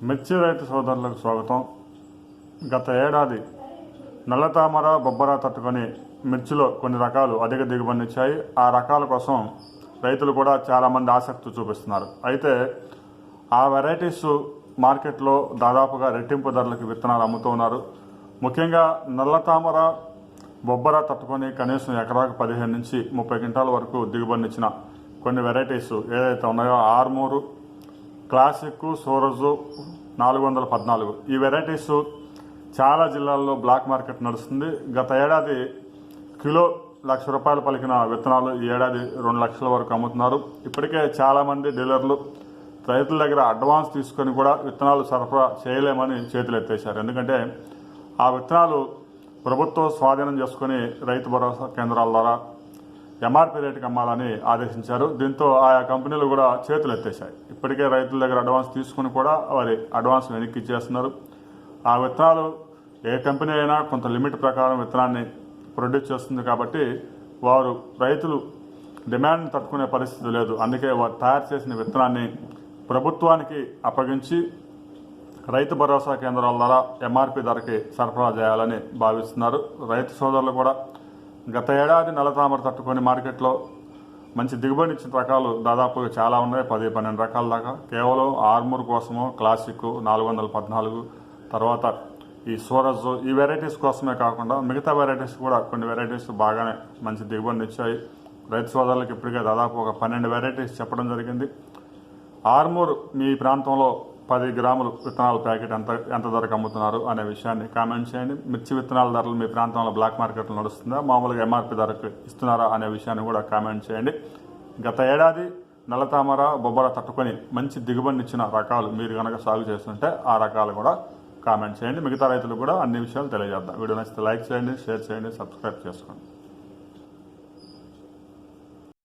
మిర్చి రైతు సోదరులకు స్వాగతం. గత ఏడాది నల్లతామర బొబ్బర తట్టుకొని మిర్చిలో కొన్ని రకాలు అధిక దిగుబడినిచ్చాయి ఆ రకాల కోసం రైతులు కూడా చాలామంది ఆసక్తి చూపిస్తున్నారు. అయితే ఆ వెరైటీస్ మార్కెట్లో దాదాపుగా రెట్టింపు ధరలకు విత్తనాలు అమ్ముతున్నారు ముఖ్యంగా నల్లతామర బొబ్బర తట్టుకొని కనీసం ఎకరాకు పదిహేను నుంచి ముప్పై క్వింటాల వరకు దిగుబడినిచ్చిన కొన్ని వెరైటీస్ ఏదైతే ఉన్నాయో ఆర్మూరు క్లాసిక్ సోరజు నాలుగు వందల పద్నాలుగు. ఈ వెరైటీస్ చాలా జిల్లాల్లో బ్లాక్ మార్కెట్ నడుస్తుంది. గత ఏడాది కిలో లక్ష రూపాయలు పలికిన విత్తనాలు ఈ ఏడాది రెండు లక్షల వరకు అమ్ముతున్నారు. ఇప్పటికే చాలామంది డీలర్లు రైతుల దగ్గర అడ్వాన్స్ తీసుకొని కూడా విత్తనాలు సరఫరా చేయలేమని చేతులు ఎత్తేశారు. ఎందుకంటే ఆ విత్తనాలు ప్రభుత్వం స్వాధీనం చేసుకుని రైతు భరోసా కేంద్రాల ద్వారా ఎంఆర్పీ రేటుకి అమ్మాలని ఆదేశించారు. దీంతో ఆయా కంపెనీలు కూడా చేతులు ఎత్తేశాయి ఇప్పటికే రైతుల దగ్గర అడ్వాన్స్ తీసుకుని కూడా వారి అడ్వాన్స్ వెనక్కి ఇచ్చేస్తున్నారు. ఆ విత్తనాలు ఏ కంపెనీ అయినా కొంత లిమిట్ ప్రకారం విత్తనాన్ని ప్రొడ్యూస్ చేస్తుంది కాబట్టి వారు రైతులు డిమాండ్ తట్టుకునే పరిస్థితి లేదు. అందుకే వారు తయారు చేసిన విత్తనాన్ని ప్రభుత్వానికి అప్పగించి రైతు భరోసా కేంద్రాల ద్వారా ఎంఆర్పి ధరకి సరఫరా చేయాలని భావిస్తున్నారు. రైతు సోదరులు కూడా గత ఏడాది నల్లతామర తట్టుకొని మార్కెట్లో మంచి దిగుబడి ఇచ్చిన రకాలు దాదాపుగా చాలా ఉన్నాయి. పది పన్నెండు రకాల దాకా. కేవలం ఆర్మూర్ కోసము క్లాసిక్ నాలుగు వందల పద్నాలుగు తర్వాత ఈ సూరజ్ ఈ వెరైటీస్ కోసమే కాకుండా మిగతా వెరైటీస్ కూడా కొన్ని వెరైటీస్ బాగానే మంచి దిగుబడిని ఇచ్చాయి. రైతు సోదరులకు ఇప్పటికే దాదాపు ఒక పన్నెండు వెరైటీస్ చెప్పడం జరిగింది. ఆర్మూర్ మీ ప్రాంతంలో పది గ్రాములు విత్తనాల ప్యాకెట్ ఎంత ఎంత ధరకు అమ్ముతున్నారు అనే విషయాన్ని కామెంట్ చేయండి. మిర్చి విత్తనాల ధరలు మీ ప్రాంతంలో బ్లాక్ మార్కెట్లో నడుస్తుందా? మామూలుగా ఎంఆర్పి ధరకు ఇస్తున్నారా అనే విషయాన్ని కూడా కామెంట్ చేయండి. గత ఏడాది నల్లతామర బొబ్బర తట్టుకొని మంచి దిగుబడినిచ్చిన రకాలు మీరు కనుక సాగు చేస్తుంటే ఆ రకాలు కూడా కామెంట్ చేయండి. మిగతా రైతులు కూడా అన్ని విషయాలు తెలియజేద్దాం. వీడియో నచ్చితే లైక్ చేయండి షేర్ చేయండి సబ్స్క్రైబ్ చేసుకోండి.